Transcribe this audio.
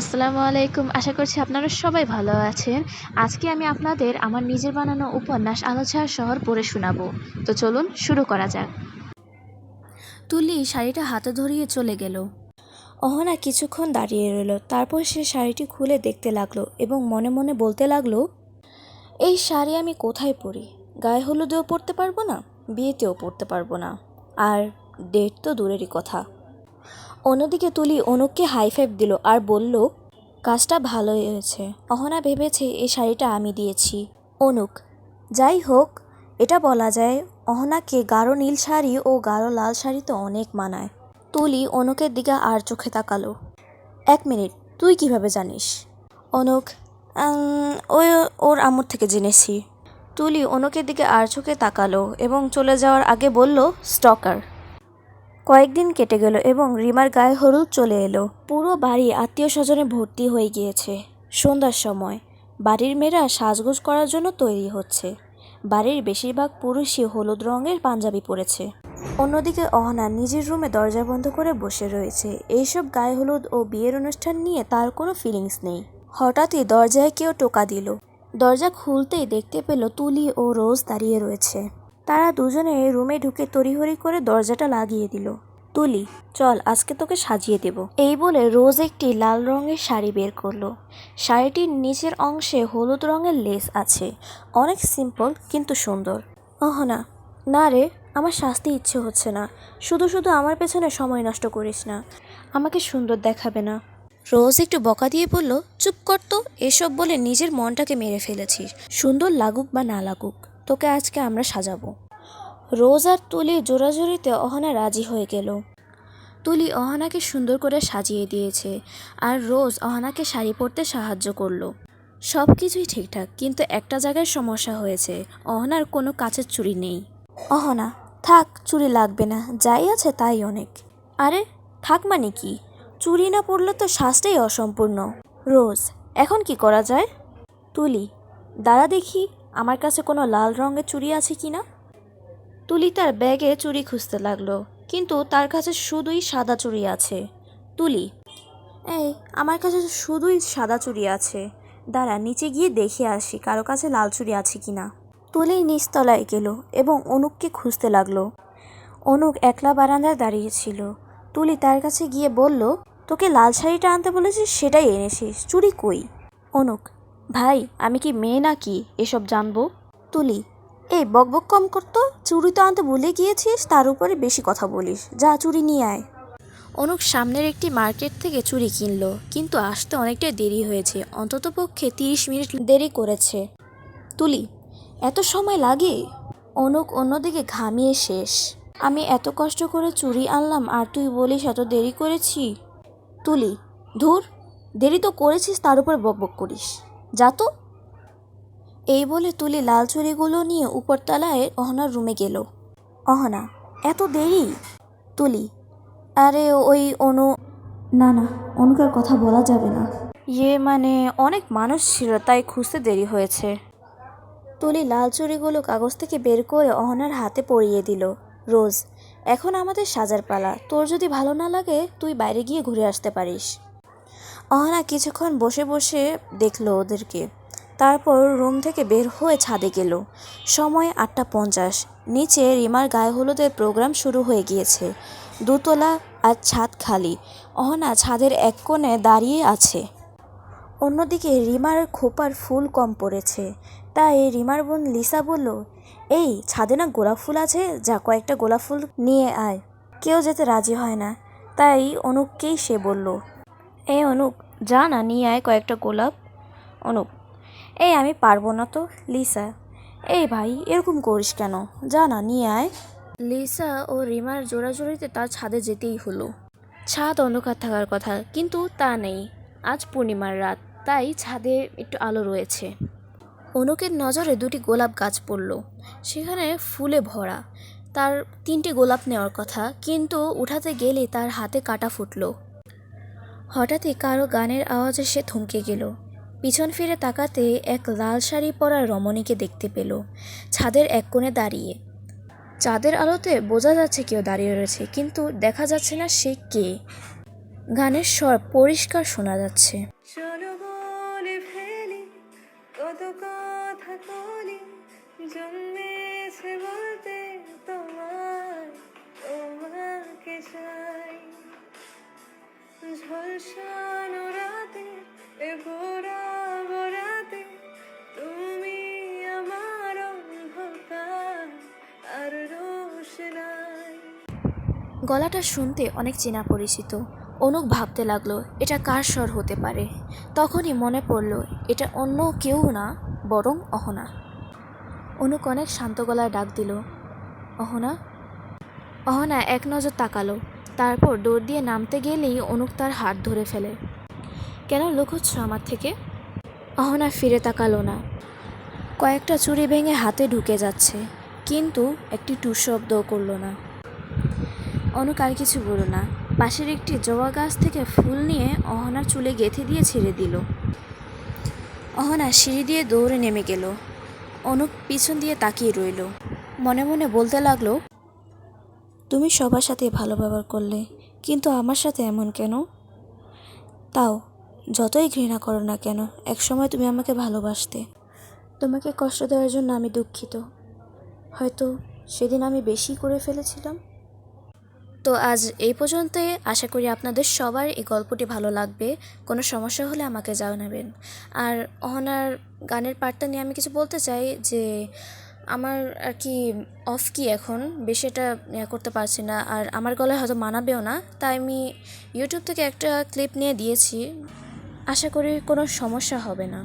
আসসালামু আলাইকুম। আশা করছি আপনারা সবাই ভালো আছেন। আজকে আমি আপনাদের আমার নিজের বানানো উপন্যাস আলোচনার শহর পড়ে শোনাবো। তো চলুন শুরু করা যাক। তুলি শাড়িটা হাতে ধরিয়ে চলে গেল। অহনা কিছুক্ষণ দাঁড়িয়ে রইল। তারপর সে শাড়িটি খুলে দেখতে লাগল এবং মনে মনে বলতে লাগল, এই শাড়ি আমি কোথায় পরি? গায়ে হলুদেও পরতে পারব না, বিয়েতেও পরতে পারব না। আর ডেট তো দূরেরই কথা। অন্যদিকে তুলি অনুককে হাই ফাইভ দিল আর বলল, কাজটা ভালোই হয়েছে। অহনা ভেবেছে এই শাড়িটা আমি দিয়েছি। অনুক, যাই হোক, এটা বলা যায় অহনাকে গাঢ় নীল শাড়ি ও গাঢ় লাল শাড়ি তো অনেক মানায়। তুলি অনুকের দিকে আর চোখে তাকালো। এক মিনিট, তুই কীভাবে জানিস? অনুক ওই ওর আমর থেকে জেনেছি। তুলি অনুকের দিকে আর চোখে তাকালো এবং চলে যাওয়ার আগে বলল, স্টকার। কয়েকদিন কেটে গেল এবং রিমার গায়ে হলুদ চলে এলো। পুরো বাড়ি আত্মীয় স্বজনে ভর্তি হয়ে গিয়েছে। সন্ধ্যার সময়। বাড়ির মেয়েরা সাজগোজ করার জন্য তৈরি হচ্ছে। বাড়ির বেশিরভাগ পুরুষই হলুদ রঙের পাঞ্জাবি পরেছে। অন্যদিকে অহনা নিজের রুমে দরজা বন্ধ করে বসে রয়েছে। এইসব গায়ে হলুদ ও বিয়ের অনুষ্ঠান নিয়ে তার কোনো ফিলিংস নেই। হঠাৎই দরজায় কেউ টোকা দিল। দরজা খুলতেই দেখতে পেল তুলি ও রোজ দাঁড়িয়ে রয়েছে। তারা দুজনে রুমে ঢুকে তড়িহড়ি করে দরজাটা লাগিয়ে দিল। তুলি, চল, আজকে তোকে সাজিয়ে দেব। এই বলে রোজ একটি লাল রঙের শাড়ি বের করল। শাড়িটির নিচের অংশে হলুদ রঙের লেস আছে। অনেক সিম্পল কিন্তু সুন্দর। ওহ না না রে, আমার শাস্তি ইচ্ছে হচ্ছে না। শুধু শুধু আমার পেছনে সময় নষ্ট করিস না। আমাকে সুন্দর দেখাবে না। রোজ একটু বকা দিয়ে বলল, চুপ কর তো, এসব বলে নিজের মনটাকে মেরে ফেলেছিস। সুন্দর লাগুক বা না লাগুক। তোকে আজকে আমরা সাজাবো। রোজ আর তুলি জোরাজোরিতে অহনা রাজি হয়ে গেল। তুলি অহনাকে সুন্দর করে সাজিয়ে দিয়েছে আর রোজ অহনাকে শাড়ি পরতে সাহায্য করল। সব কিছুই ঠিকঠাক, কিন্তু একটা জায়গায় সমস্যা হয়েছে। অহনার কোনো কাছের চুড়ি নেই। অহনা, থাক, চুড়ি লাগবে না, যাই আছে তাই অনেক। আরে, থাক মানে কি? চুরি না পরলে তো শ্বাসটাই অসম্পূর্ণ। রোজ, এখন কি করা যায়? তুলি, দাঁড়া দেখি। আমার কাছে কোনো লাল রঙের চুড়ি আছে কি না? তুলি তার ব্যাগে চুড়ি খুঁজতে লাগল, কিন্তু তার কাছে শুধুই সাদা চুড়ি আছে। তুলি, এই, আমার কাছে শুধুই সাদা চুড়ি আছে। দাঁড়া, নিচে গিয়ে দেখে আসি কারও কাছে লাল চুড়ি আছে কি না। তুলি নিচতলায় গেল এবং অনুককে খুঁজতে লাগল। অনুক একলা বারান্দায় দাঁড়িয়েছিল তুলি তার কাছে গিয়ে বলল, তোকে লাল শাড়িটা আনতে বলেছিস সেটাই এনেছিস। চুড়ি কই? অনুক ভাই, আমি কি মেয়ে নাকি? এসব জানব। তুলি, এই বকবক কম করতো চুড়ি তো আনতে ভুলে গিয়েছিস, তার উপরে বেশি কথা বলিস। যা চুড়ি নিয়ে আয়। অনুক সামনের একটি মার্কেট থেকে চুড়ি কিনলো, কিন্তু আসতে অনেকটা দেরি হয়েছে, অন্তত পক্ষে তিরিশ মিনিট দেরি করেছে। তুলি, এত সময় লাগে? অনুক অন্যদিকে ঘামিয়ে শেষ। আমি এত কষ্ট করে চুড়ি আনলাম, আর তুই বলিস এত দেরি করেছি? তুলি, ধুর, দেরি তো করেছিস, তার উপর বকবক করিস। যা তো। এই বলে তুলি লাল চুড়িগুলো নিয়ে উপরতলায় অহনার রুমে গেল। অহনা, এত দেরি? তুলি, আরে ওই অনু, না না অনুকার কথা বলা যাবে না। ইয়ে মানে অনেক মানুষ ছিল, তাই খুঁজতে দেরি হয়েছে। তুলি লাল চুড়িগুলো কাগজ থেকে বের করে অহনার হাতে পরিয়ে দিল। রোজ, এখন আমাদের সাজার পালা। তোর যদি ভালো না লাগে, তুই বাইরে গিয়ে ঘুরে আসতে পারিস। অহনা কিছুক্ষণ বসে বসে দেখল ওদেরকে। তারপর রুম থেকে বের হয়ে ছাদে গেল। সময় আটটা পঞ্চাশ। নিচে রিমার গায়ে হলুদের প্রোগ্রাম শুরু হয়ে গিয়েছে। দুতলা আর ছাদ খালি। অহনা ছাদের এক কোণে দাঁড়িয়ে আছে। অন্যদিকে রিমার খোপার ফুল কম পড়েছে। তাই রিমার বোন লিসা বলল, এই, ছাদে না গোলাপ ফুল আছে? যা, কয়েকটা গোলাপ ফুল নিয়ে আয়। কেউ যেতে রাজি হয় না। তাই অনুককেই সে বলল এই অনুক যা না নিয়ে আয় কয়েকটা গোলাপ। অনুক এই আমি পারব না তো লিসা। এই ভাই এরকম করিস কেন? যা না নিয়ে আয়। লিসা ও রিমার জোড়াজোড়িতে তার ছাদে যেতেই হলো। ছাদ অন্ধকার থাকার কথা কিন্তু তা নেই। আজ পূর্ণিমার রাত তাই ছাদে একটু আলো রয়েছে। অনুকের নজরে দুটি গোলাপ গাছ পড়ল। সেখানে ফুলে ভরা। তার তিনটে গোলাপ নেওয়ার কথা কিন্তু উঠাতে গেলে তার হাতে কাটা ফুটলো। হঠাৎই কারও গানের আওয়াজে সে থমকে গেল। পিছন ফিরে তাকাতে এক লাল শাড়ি পরা রমণীকে দেখতে পেল। ছাদের এক কোণে দাঁড়িয়ে। চাঁদের আলোতে বোঝা যাচ্ছে কেউ দাঁড়িয়ে রয়েছে, কিন্তু দেখা যাচ্ছে না সে কে। গানের স্বর পরিষ্কার শোনা যাচ্ছে। গলাটা শুনতে অনেক চেনা পরিচিত। অনুক ভাবতে লাগল, এটা কার স্বর হতে পারে? তখনই মনে পড়ল, এটা অন্য কেউ না, বরং অহনা। অনুক অনেক শান্ত গলায় ডাক দিল, অহনা? অহনা এক নজর তাকালো, তারপর দৌড় দিয়ে নামতে গেলেই অনুক তার হাত ধরে ফেলে। কেন লুকোচ্ছ আমার থেকে? অহনা ফিরে তাকালো না। কয়েকটা চুড়ি ভেঙে হাতে ঢুকে যাচ্ছে, কিন্তু একটি টু শব্দও করল না। অনুক আর কিছু বলো না। পাশের একটি জবা গাছ থেকে ফুল নিয়ে অহনার চুলে গেঁথে দিয়ে ছেড়ে দিল। অহনা সিঁড়ি দিয়ে দৌড়ে নেমে গেল। অনুক পিছন দিয়ে তাকিয়ে রইল। মনে মনে বলতে লাগল, তুমি সবার সাথে ভালো ব্যবহার করলে, কিন্তু আমার সাথে এমন কেন? তাও, যতই ঘৃণা করো না কেন, একসময় তুমি আমাকে ভালোবাসতে। তোমাকে কষ্ট দেওয়ার জন্য আমি দুঃখিত। হয়তো সেদিন আমি বেশি করে ফেলেছিলাম। তো আজ এই পর্যন্তই। আশা করি আপনাদের সবার এই গল্পটি ভালো লাগবে। কোনো সমস্যা হলে আমাকে জানাবেন। আর অহনার গানের পার্টটা নিয়ে আমি কিছু বলতে চাই যে, আমার আর কি অফ কি এখন? বেশি এটা করতে পারছি না। আর আমার গলায় হয়তো মানাবেও না। তাই আমি ইউটিউব থেকে একটা ক্লিপ নিয়ে দিয়েছি। আশা করি কোনো সমস্যা হবে না।